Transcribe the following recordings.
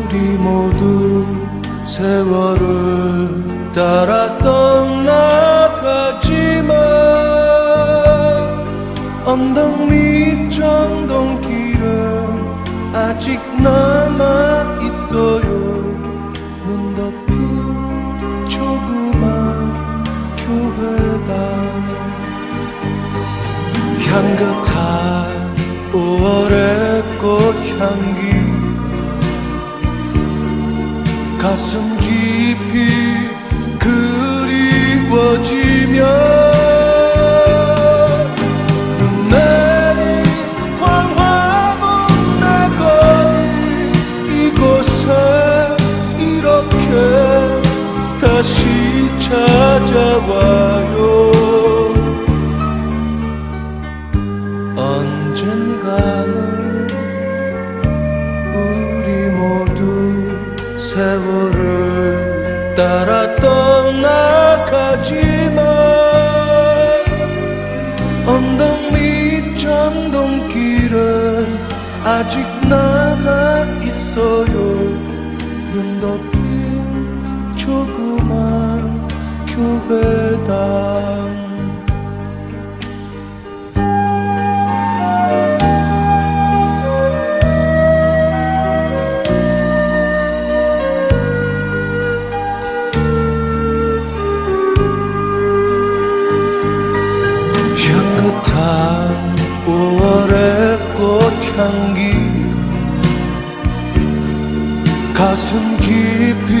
우리 모두 세월을 따라 떠나가지만 언덕 밑 정동길은 아직 남아 있어요. 눈 덮인 조그만 교회당 향긋한 5월의 꽃향기 가 가슴 깊이 이렇게 다시 찾아와요. 언젠가는 세월을 따라 떠나가지만 언덕 밑 전동길은 아직 남아 있어요. 눈 덮인 조그만 교회당 한 5월의 꽃향기가 가슴 깊이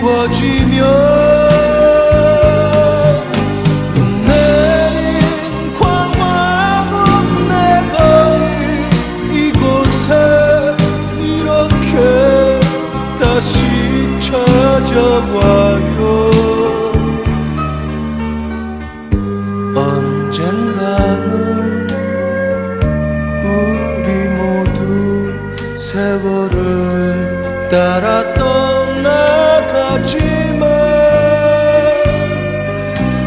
그리워지며 언젠가는 우리 모두 세월을 따라 떠나가지만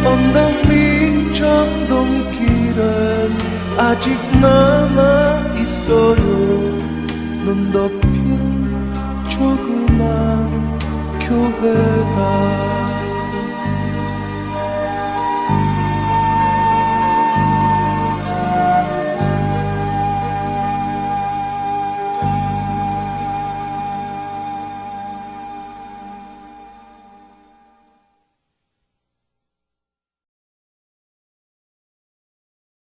언덕 밑 정동길은 아직 남아 있어요. 눈 덮인 조그만 교회당